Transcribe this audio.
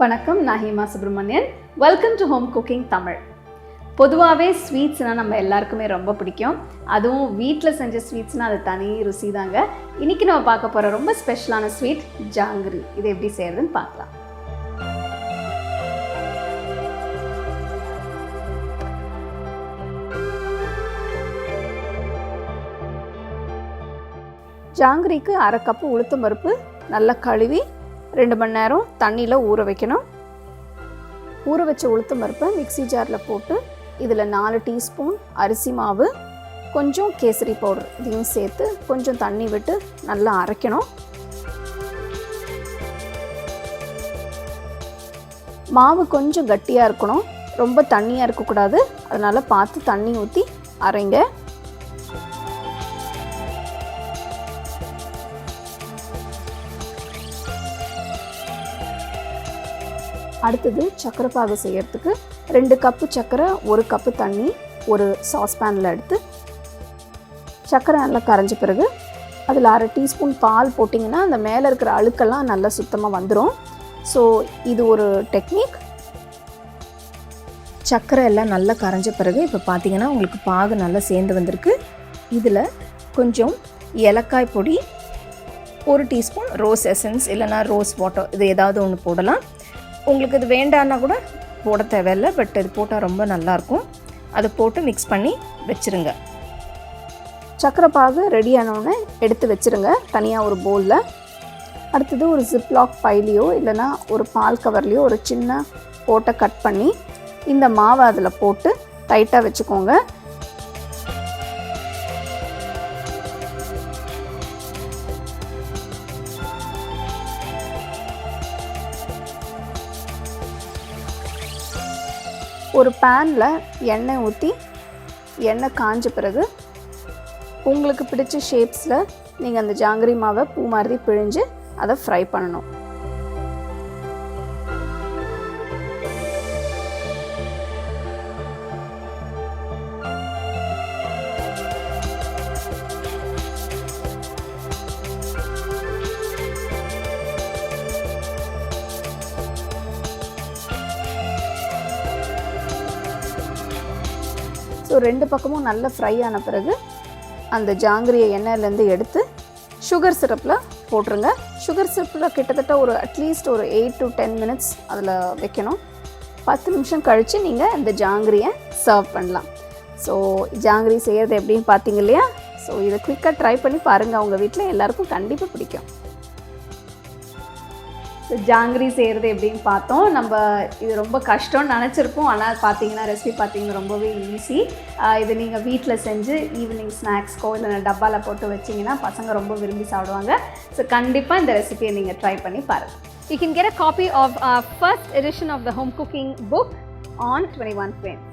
வணக்கம். நான் Hema Subramanian. Welcome to home cooking Tamil பொதுவாகவே ஸ்வீட்ஸ்னால் நம்ம எல்லாருக்குமே ரொம்ப பிடிக்கும். அதுவும் வீட்டில் செஞ்ச ஸ்வீட்ஸ்னால் அது தனி ருசி தாங்க. இன்றைக்கி நம்ம பார்க்க போகிற ரொம்ப ஸ்பெஷலான ஸ்வீட் ஜாங்கிரி. இது எப்படி செய்கிறதுன்னு பார்க்கலாம். ஜாங்கிரிக்கு அரை கப்பு உளுத்தம் பருப்பு நல்லா கழுவி ரெண்டு மணி நேரம் தண்ணியில் ஊற வைக்கணும். ஊற வச்ச உளுத்த பருப்பை மிக்ஸி ஜாரில் போட்டு இதில் நாலு டீஸ்பூன் அரிசி மாவு கொஞ்சம் கேசரி பவுடர் இதையும் சேர்த்து கொஞ்சம் தண்ணி விட்டு நல்லா அரைக்கணும். மாவு கொஞ்சம் கட்டியாக இருக்கணும். ரொம்ப தண்ணியாக இருக்கக்கூடாது. அதனால் பார்த்து தண்ணி ஊற்றி அரைங்க. அடுத்தது சக்கரை பாகு செய்கிறதுக்கு ரெண்டு கப்பு சக்கரை ஒரு கப்பு தண்ணி ஒரு சாஸ்பேனில் எடுத்து சர்க்கரை நல்லா கரைஞ்ச பிறகு அதில் அரை டீஸ்பூன் பால் போட்டிங்கன்னா அந்த மேலே இருக்கிற அழுக்கெல்லாம் நல்லா சுத்தமாக வந்துடும் ஸோ இது ஒரு டெக்னிக் சர்க்கரை எல்லாம் நல்லா கரைஞ்ச பிறகு இப்போ பார்த்தீங்கன்னா உங்களுக்கு பாகு நல்லா சேர்ந்து வந்திருக்கு. இதில் கொஞ்சம் ஏலக்காய் பொடி ஒரு டீஸ்பூன் ரோஸ் எசன்ஸ் இல்லைனா ரோஸ் வாட்டர் இது ஏதாவது ஒன்று போடலாம். உங்களுக்கு இது வேண்டான்னா கூட போட தேவையில்லை பட் இது போட்டால் ரொம்ப நல்லாயிருக்கும். அதை போட்டு மிக்ஸ் பண்ணி வச்சுருங்க. சக்கரை பாகு ரெடி எடுத்து வச்சுருங்க தனியாக ஒரு பவுலில் அடுத்தது ஒரு ஜிப்லாக் பைலையோ இல்லைனா ஒரு பால் கவர்லேயோ ஒரு சின்ன போட்டை கட் பண்ணி இந்த மாவை அதில் போட்டு டைட்டாக வச்சுக்கோங்க. ஒரு பேனில் எண்ணெய் ஊற்றி எண்ணெய் காஞ்ச பிறகு உங்களுக்கு பிடிச்ச ஷேப்ஸில் நீங்கள் அந்த ஜாங்கிரி மாவை பூ மாதிரி பிழிஞ்சு அதை ஃப்ரை பண்ணணும். ஸோ ரெண்டு பக்கமும் நல்லா ஃப்ரை ஆன பிறகு அந்த ஜாங்கிரியை எண்ணெயிலேருந்து எடுத்து சுகர் சிரப்பில் போட்டுருங்க. சுகர் சிரப்பில் கிட்டத்தட்ட ஒரு அட்லீஸ்ட் ஒரு எயிட் டு டென் மினிட்ஸ் அதில் வைக்கணும். பத்து நிமிஷம் கழித்து நீங்கள் இந்த ஜாங்கிரியை சர்வ் பண்ணலாம். ஸோ ஜாங்கிரி செய்கிறது எப்படின்னு பார்த்தீங்க இல்லையா? ஸோ இதை குயிக்காக ட்ரை பண்ணி பாருங்கள் உங்கள் வீட்டில் எல்லாருக்கும் கண்டிப்பாக பிடிக்கும். ஜாங்கிரி செய்கிறது எப்படின்னு பார்த்தோம். நம்ம இது ரொம்ப கஷ்டம்னு நினச்சிருப்போம். ஆனால் பார்த்தீங்கன்னா ரெசிபி பார்த்தீங்கன்னா ரொம்பவே ஈஸி இது நீங்கள் வீட்டில் செஞ்சு ஈவினிங் ஸ்நாக்ஸ்க்கோ இல்லை டப்பாவில் போட்டு வச்சிங்கன்னா பசங்க ரொம்ப விரும்பி சாப்பிடுவாங்க. ஸோ கண்டிப்பாக இந்த ரெசிபியை நீங்கள் ட்ரை பண்ணி பாருங்கள் You can get a copy of our first edition of the home cooking book on 21 Frames.